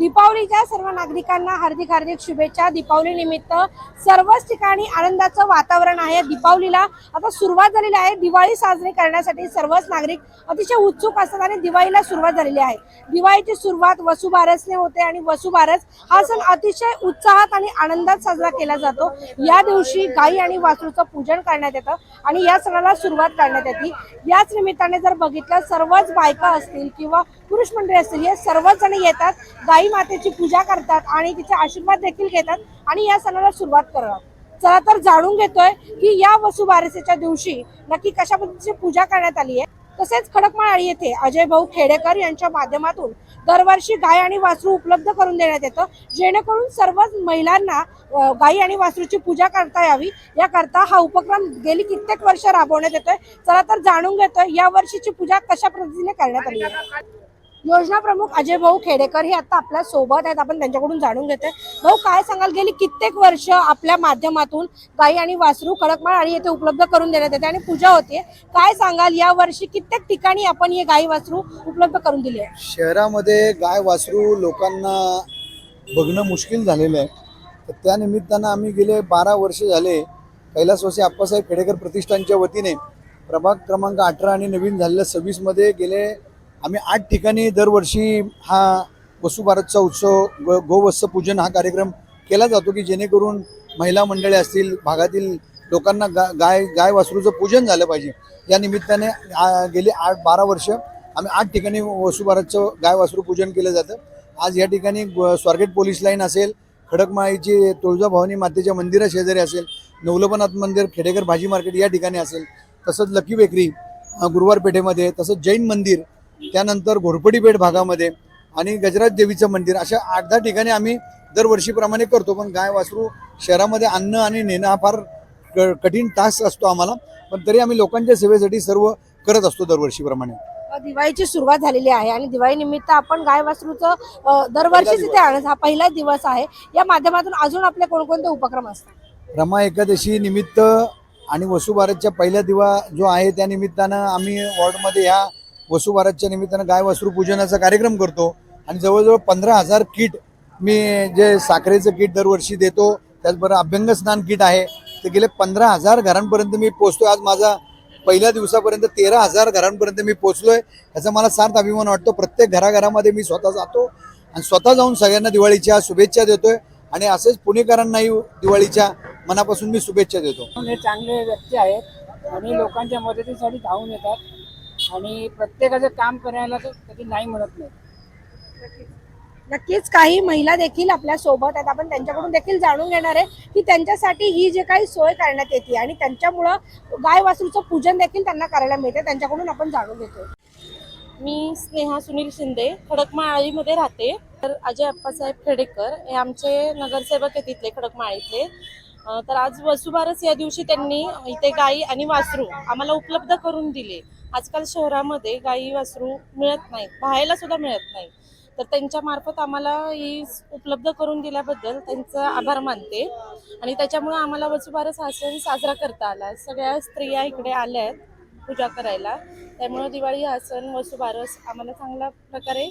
दीपावलीच्या सर्व नागरिकांना हार्दिक हार्दिक शुभेच्छा. दीपावली निमित्त सर्वच ठिकाणी आनंदाचं वातावरण आहे. दीपावलीला आता सुरुवात झालेली आहे. दिवाळी साजरी करण्यासाठी सर्वच नागरिक अतिशय उत्सुक असतात आणि दिवाळीला सुरुवात झालेली आहे. दिवाळीची सुरुवात वसुबारसने होते आणि वसुबारस हा सण अतिशय उत्साहात आणि आनंदात साजरा केला जातो. या दिवशी गाई आणि वासरूचं पूजन करण्यात येतं आणि या सणाला सुरुवात करण्यात येते. याच निमित्ताने जर बघितलं सर्वच बायका असतील किंवा पुरुष मंडळी असतील हे सर्वच जण येतात गाई मातेची पूजा करतात आणि तिचे आशीर्वाद देखील घेतात आणि या सणाला सुरुवात करतात. चला तर जाणून घेतोय की या वसुबारसेच्या दिवशी नक्की कशा पद्धतीची पूजा करण्यात आली आहे. तसेच खडकमाळी येथे अजय भाऊ खेडेकर यांच्या माध्यमातून दरवर्षी गाय आणि वासरू उपलब्ध करून देण्यात येतं. जेणेकरून सर्वच महिलांना गाई आणि वासरूची पूजा करता यावी. याकरता हा उपक्रम गेली कित्येक वर्ष राबवण्यात येतोय. चला तर जाणून घेतोय या वर्षीची पूजा कशा पद्धतीने करण्यात आली आहे. योजना प्रमुख अजय भाऊ खेडेकर हे आता आपल्यासोबत आहेत. आपण त्यांच्याकडून जाणून घेतोय. भाऊ काय सांगाल? गेली कित्येक वर्ष आपल्या माध्यमातून गाई आणि वासरू खडकमाळ आणि येथे उपलब्ध करून देण्यात येते आणि पूजा होते. काय सांगाल? या वर्षी कित्येक ठिकाणी आपण हे गाई वासरू उपलब्ध करून दिले आहे शहरामध्ये गाय वासरू लोकांना बघणं मुश्किल झालेलं आहे. तर त्या निमित्तानं आम्ही गेले बारा वर्ष झाले कैलासवासी आप्पासाहेब खेडेकर प्रतिष्ठानच्या वतीने. प्रभाग क्रमांक अठरा आणि नवीन झालेल्या सव्वीसमध्ये गेले आम्ही आठ ठिकाणी दरवर्षी हा वसुभारतचा उत्सव ग गोवत्स पूजन हा कार्यक्रम केला जातो की जेणेकरून महिला मंडळी असतील भागातील लोकांना गा गाय गाय वासरूचं पूजन झालं पाहिजे. या निमित्ताने आ, गेली आठ बारा वर्ष आम्ही आठ ठिकाणी वसुभारतचं गाय वासरू पूजन केलं जातं. आज या ठिकाणी स्वारगेट पोलीस लाईन असेल खडकमाळीची तुळजाभवानी मातेच्या मंदिरा शेजारी असेल नवलपनाथ मंदिर खेडेकर भाजी मार्केट या ठिकाणी असेल तसंच लकी बेकरी गुरुवार पेठेमध्ये तसंच जैन मंदिर त्यानंतर घोरपडी पेठ भागामध्ये आणि गजराज देवीचं मंदिर अशा आठ दहा ठिकाणी आम्ही दरवर्षीप्रमाणे करतो. पण गाय वासरू शहरामध्ये आणणं आणि नेणं हा फार कठीण टास्क असतो आम्हाला. पण तरी आम्ही लोकांच्या सेवेसाठी सर्व करत असतो दरवर्षीप्रमाणे. दिवाळीची सुरुवात झालेली आहे आणि दिवाळी निमित्त आपण गाय वासरूचं अ, दरवर्षीच इथे आणत हा पहिला दिवस आहे. या माध्यमातून अजून आपले कोणकोणते उपक्रम असतात? रमा एकादशी निमित्त आणि वसुभारतच्या पहिला दिवा जो आहे त्या निमित्तानं आम्ही वॉर्डमध्ये ह्या वसुभारतच्या निमित्तानं गाय वासरू पूजनाचा कार्यक्रम करतो. आणि जवळजवळ पंधरा हजार किट मी जे साखरेचं किट दरवर्षी देतो त्याचबरोबर अभ्यंग स्नान किट आहे. ते गेले पंधरा हजार घरांपर्यंत मी पोचतो आज माझा पहिल्या दिवसापर्यंत तेरा हजार घरांपर्यंत मी पोचलोय. याचा मला सार्थ अभिमान वाटतो. प्रत्येक घराघरामध्ये मी स्वतः जातो आणि स्वतः जाऊन सगळ्यांना दिवाळीच्या शुभेच्छा देतोय. आणि असेच पुणेकरांनाही दिवाळीच्या मनापासून मी शुभेच्छा देतो. हे चांगले व्यक्ती आहेत आणि लोकांच्या मदतीसाठी धावून येतात. आणि प्रत्येकाचं काम करायला तर कधी नाही म्हणत नाही. नक्कीच काही महिला देखील आपल्यासोबत आहेत. आपण त्यांच्याकडून देखील जाणून घेणार आहे की त्यांच्यासाठी ही जे काही सोय करण्यात येते आणि त्यांच्यामुळं गाय वासरूचं पूजन देखील त्यांना करायला मिळते. त्यांच्याकडून आपण जाणून घेतो मी स्नेहा सुनील शिंदे खडकमाळीमध्ये राहते. तर अजय अप्पासाहेब खेडेकर हे आमचे नगरसेवक आहेत इथले खडकमाळीतले तर आज वसुबारस या दिवशी त्यांनी इथे गाई आणि वासरू आम्हाला उपलब्ध करून दिले. आजकाल शहरामध्ये गाई वासरू मिळत नाहीत पाहायला सुद्धा मिळत नाही तर त्यांच्या मार्फत आम्हाला ही उपलब्ध करून दिल्याबद्दल त्यांचा आभार मानते. आणि त्याच्यामुळे आम्हाला वसुबारस हा सण साजरा करता आला. सगळ्या स्त्रिया इकडे आल्या आहेत पूजा करायला. त्यामुळे दिवाळी हा सण वसुबारस आम्हाला चांगल्या प्रकारे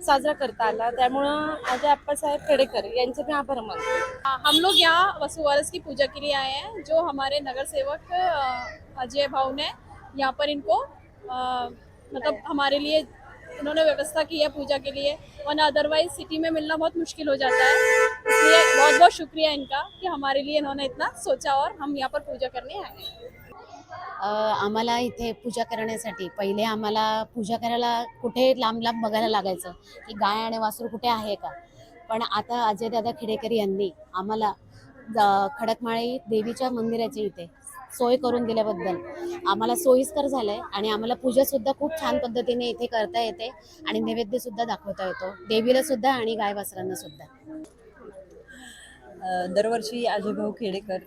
साजरा करता आला. त्यामुळं अजय अप्पासाहेब खेडेकर यांचे मी आभार मानते. हम लोग यहाँ वसुवारस की पूजा के लिए आए हैं जो हमारे नगर सेवक अजय भाव ने यहाँ पर इनको मतलब हमारे लिए इन्होंने व्यवस्था की है पूजा के लिए। वरना अदरवाइज सिटी में मिलना बहुत मुश्किल हो जाता है। इसलिए बहुत बहुत शुक्रिया इनका कि हमारे लिए इन्होंने इतना सोचा और हम यहाँ पर पूजा करने आए हैं। आम्हाला इथे पूजा करण्यासाठी पहिले आम्हाला पूजा करायला कुठे लांब लांब बघायला लागायचं की गाय आणि वासरू कुठे आहे का? पण आता अजयदादा खेडेकर यांनी आम्हाला खडकमाळी देवीच्या मंदिराची इथे सोय करून दिल्याबद्दल आम्हाला सोयीस्कर झालंय आणि आम्हाला पूजासुद्धा खूप छान पद्धतीने इथे करता येते आणि नैवेद्य सुद्धा दाखवता येतो देवीला सुद्धा आणि गाय वासरांना सुद्धा. दरवर्षी दरवर्षी अजयभाऊ खेडेकर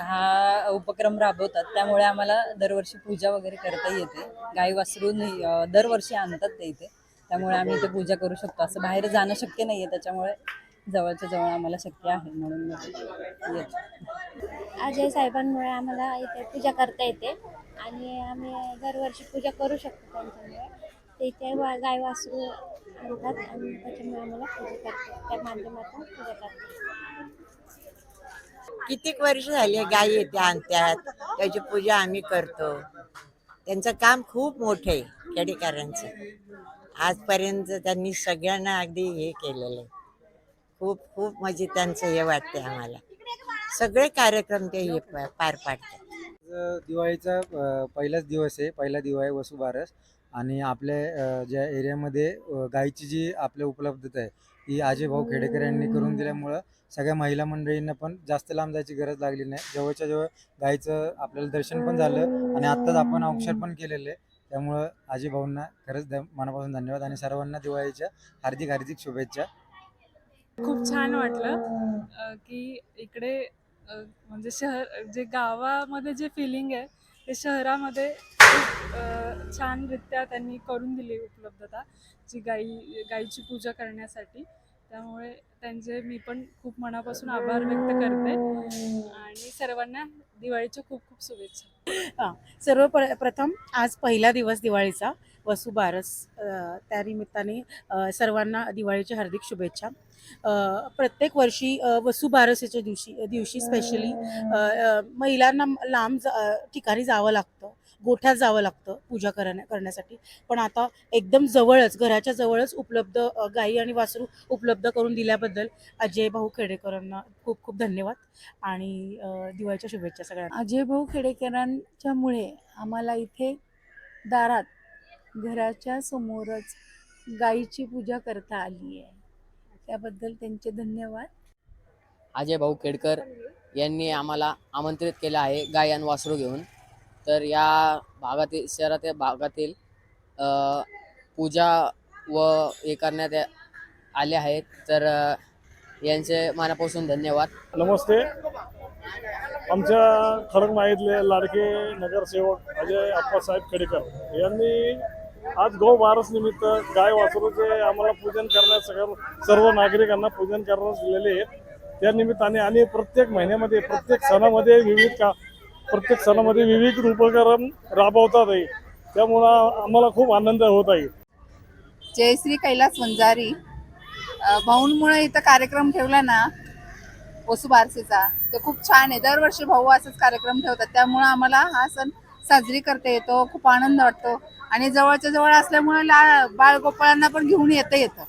हा उपक्रम राबवतात त्यामुळे आम्हाला दरवर्षी पूजा वगैरे करता येते. गाई वासरून दरवर्षी आणतात ते इथे. त्यामुळे आम्ही इथे पूजा करू शकतो. असं बाहेर जाणं शक्य नाही आहे त्याच्यामुळे जवळच्या जवळ आम्हाला शक्य आहे म्हणून येतो. अजय साहेबांमुळे आम्हाला इथे पूजा करता येते आणि आम्ही दरवर्षी पूजा करू शकतो त्यांच्यामुळे. ते इथे वा- गाय वासरू आणतात आणि त्याच्यामुळे आम्हाला पूजा करतो त्या माध्यमातून पूजा करतात कितीक वर्ष झाली गायी येते आणतात त्याची पूजा आम्ही करतो. त्यांचं काम खूप मोठं आहे खेडेकरांचं आजपर्यंत त्यांनी सगळ्यांना अगदी हे केलेलं आहे. खूप खूप म्हणजे त्यांचं हे वाटते आम्हाला. सगळे कार्यक्रम ते हे प- पार पाडतात. आज दिवाळीचा अ, पहिलाच दिवस आहे पहिला दिवाळी वसुबारस. आणि आपल्या अ, ज्या एरियामध्ये अ, गायीची जी आपल्या उपलब्धता आहे ही आजीभाऊ खेडेकर यांनी करून दिल्यामुळं सगळ्या महिला मंडळींना पण जास्त लांब जायची गरज लागली नाही. जवळच्या जवळ गायीचं आपल्याला दर्शन पण झालं आणि आत्ताच आपण औक्षण पण केलेलं आहे. त्यामुळं आजीभाऊंना खरंच मनापासून धन्यवाद आणि सर्वांना दिवाळीच्या हार्दिक हार्दिक शुभेच्छा. खूप छान वाटलं की इकडे म्हणजे शहर जे गावामध्ये जे फिलिंग आहे ते शहरामध्ये खूप छानरित्या त्यांनी करून दिली उपलब्धता जी गाई गाईची पूजा करण्यासाठी. त्यामुळे त्यांचे मी पण खूप मनापासून आभार व्यक्त करते. आणि सर्वांना दिवाळीच्या खूप खूप शुभेच्छा. सर्व प्र प्रथम आज पहिला दिवस दिवाळीचा. वसुबारस बारस त्या निमित्ताने सर्वांना दिवाळीच्या हार्दिक शुभेच्छा. प्रत्येक वर्षी अ, वसुबारसेच्या दिवशी दिवशी स्पेशली महिलांना लांब जा- ठिकाणी जावं लागतं. गोठ्यात जावं लागतं पूजा करण्या करण्यासाठी. पण आता एकदम जवळच घराच्या जवळच उपलब्ध गाई आणि वासरू उपलब्ध करून दिल्याबद्दल अजय भाऊ खेडेकरांना खूप खूप धन्यवाद आणि दिवाळीच्या शुभेच्छा सगळ्यांना. अजय भाऊ खेडेकरांच्यामुळे आम्हाला इथे दारात घराच्या समोरच गाईची पूजा करता आली आहे. त्याबद्दल त्यांचे धन्यवाद. अजय भाऊ खेडकर यांनी आम्हाला आमंत्रित केलं आहे गायन वासरू घेऊन. तर या भागातील शहरातील भागातील पूजा व हे करण्यात आले आहेत. तर यांचे मनापासून धन्यवाद. नमस्ते. आमच्या खडक माहितले लाडके नगरसेवक अजय आप्पासाहेब खेडेकर यांनी आज गौ बारस निमित्त गाय वासरूचे आम्हाला पूजन करण्यास सगळं सर्व नागरिकांना पूजन करण्यास दिलेले आहेत. त्या निमित्ताने आणि प्रत्येक महिन्यामध्ये प्रत्येक सणामध्ये विविध का प्रत्येक सणामध्ये विविध उपक्रम राबवतात आहे त्यामुळं आम्हाला खूप आनंद होत आहे. जयश्री कैलास वंजारी. भाऊंमुळे इथं कार्यक्रम ठेवला ना वसुबारसेचा तो खूप छान आहे. दरवर्षी भाऊ असंच कार्यक्रम ठेवतात. त्यामुळं आम्हाला हा सण साजरी करता येतो खूप आनंद वाटतो. आणि जवळच्या जवळ असल्यामुळे ला बाळगोपाळांना पण घेऊन येता येतं.